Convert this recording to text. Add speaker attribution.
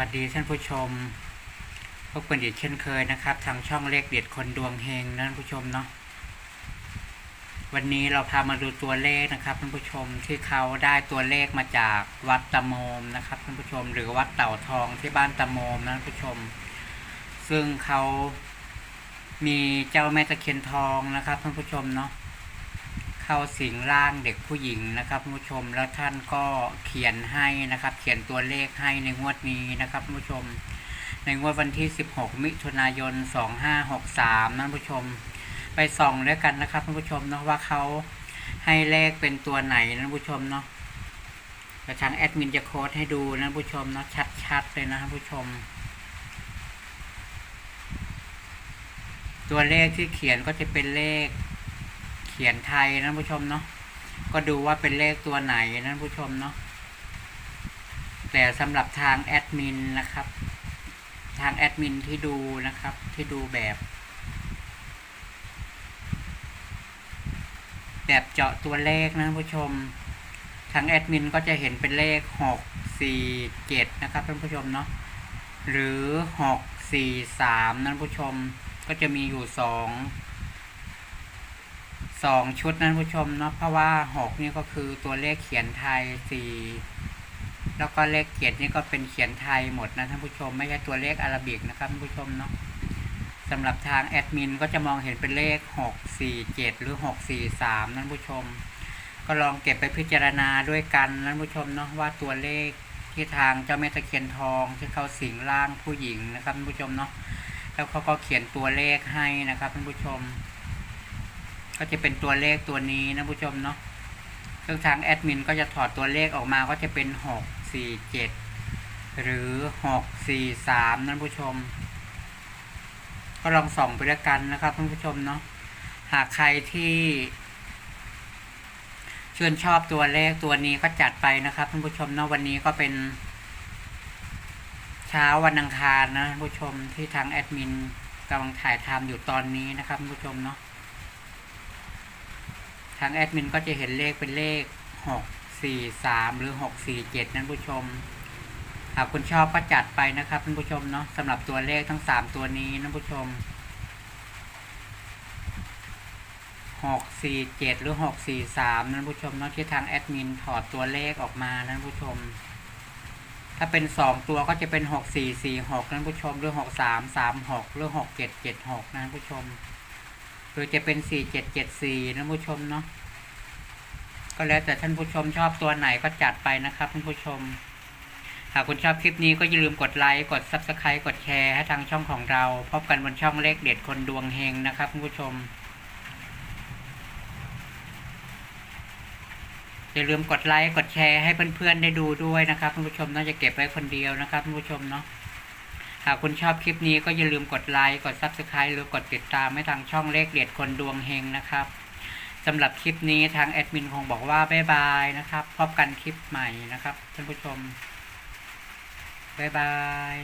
Speaker 1: วัสดีท่านผู้ชมพบกันอีกเช่นเคยนะครับ ทางช่องเลขเด็ดคนดวงเฮงนะท่านผู้ชมเนาะวันนี้เราพามาดูตัวเลขนะครับท่านผู้ชมที่เขาได้ตัวเลขมาจากวัดตะโมมนะครับท่านผู้ชม หรือวัดเต่าทองที่บ้านตะโมมนะท่านผู้ชม ซึ่งเขามีเจ้าแม่ตะเคียนทองนะครับท่านผู้ชมเนาะ เข้าสิงร่างเด็กผู้หญิงนะครับผู้ชมแล้วท่านก็เขียนให้นะครับ เขียนตัวเลขให้ในงวดนี้นะครับผู้ชม ในงวดวันที่ 16 มิถุนายน 2563นะท่นผู้ชม ไปส่องด้วยกันนะครับผู้ชมเนาะว่าเขาให้เลขเป็นตัวไหนนะท่นผู้ชมเนาะกระทางแอดมินจะโค้ดให้ดูนะท่นผู้ชมเนาะชัดๆเลยนะท่านผู้ชม ตัวเลขที่เขียนก็จะเป็นเลข ขียนไทยนะผู้ชมเนาะก็ดูว่าเป็นเลขตัวไหนนะผู้ชมเนาะแต่สำหรับทางแอดมินนะครับ ทางแอดมินที่ดูนะครับ ที่ดูแบบ แบบเจาะตัวเลขนะผู้ชม ทางแอดมินก็จะเห็นเป็นเลขหกสี่เจ็ดนะครับท่านผู้ชมเนาะหรือหกสี่สามนะผู้ชมก็จะมีอยู่สอง สองชุดนั้นผู้ชมเนาะเพราะว่าหกนี่ก็คือตัวเลขเขียนไทยสี่แล้วก็เลขเจ็ดนี่ก็เป็นเขียนไทยหมดนะท่านผู้ชมไม่ใช่ตัวเลขอาราบิกนะครับท่านผู้ชมเนาะสำหรับทางแอดมินก็จะมองเห็นเป็นเลขหกสี่เจ็ดหรือหกสี่สามนั่นผู้ชม ก็ลองเก็บไปพิจารณาด้วยกันนั่นผู้ชมเนาะว่าตัวเลขที่ทางเจ้าแม่ตะเคียนทองที่เขาสิงร่างผู้หญิงนะครับท่านผู้ชมเนาะแล้วเขาก็เขียนตัวเลขให้นะครับท่านผู้ชม ก็จะเป็นตัวเลขตัวนี้นะผู้ชมเนาะซึ่งทางแอดมินก็จะถอดตัวเลขออกมาก็จะเป็นหกสี่เจ็ดหรือหกสี่สามนั่นผู้ชม ก็ลองส่องไปด้วยกันนะครับท่านผู้ชมเนาะหากใครที่ชื่นชอบตัวเลขตัวนี้ก็จัดไปนะครับท่านผู้ชมเนาะวันนี้ก็เป็นเช้าวันอังคารนะท่านผู้ชมที่ทางแอดมินกำลังถ่ายทำอยู่ตอนนี้นะครับท่านผู้ชมเนาะางแอดมินก็จะเห็นเลขเป็นเลขหกสี่สามหรือหกสี่เจ็ดนั่นผู้ชม หากคุณชอบก็จัดไปนะครับท่านผู้ชมเนาะสำหรับตัวเลขทั้งสามตัวนี้นั่นผู้ชมหกสี่เจ็ดหรือหกสี่สามนั่นผู้ชมเนาะที่ทางแอดมินถอดตัวเลขออกมานั่นผู้ชม ถ้าเป็นสองตัวก็จะเป็นหกสี่สี่หกนั่นผู้ชมหรือหกสามสามหกหรือหกเจ็ดเจ็ดหกนั่นผู้ชม หรือจะเป็นสี่เจ็ดเจ็ดสี่นะผู้ชมเนาะก็แล้วแต่ท่านผู้ชมชอบตัวไหนก็จัดไปนะครับท่านผู้ชม หากคุณชอบคลิปนี้ก็อย่าลืมกดไลค์กด Subscribe กดแชร์ให้ทางช่องของเรา พบกันบนช่องเลขเด็ดคนดวงเฮงนะครับท่านผู้ชมอย่าลืมกดไลค์กดแชร์ให้เพื่อนๆได้ดูด้วยนะครับท่านผู้ชมน่าจะเก็บไว้คนเดียวนะครับท่านผู้ชมเนาะ หากคุณชอบคลิปนี้ก็อย่าลืมกดไลค์ กด Subscribe หรือกดติดตามให้ทางช่องเลขเด็ดคนดวงเฮงนะครับสำหรับคลิปนี้ทางแอดมินคงบอกว่าบ๊ายบายนะครับ พบกันคลิปใหม่นะครับท่านผู้ชมบ๊ายบาย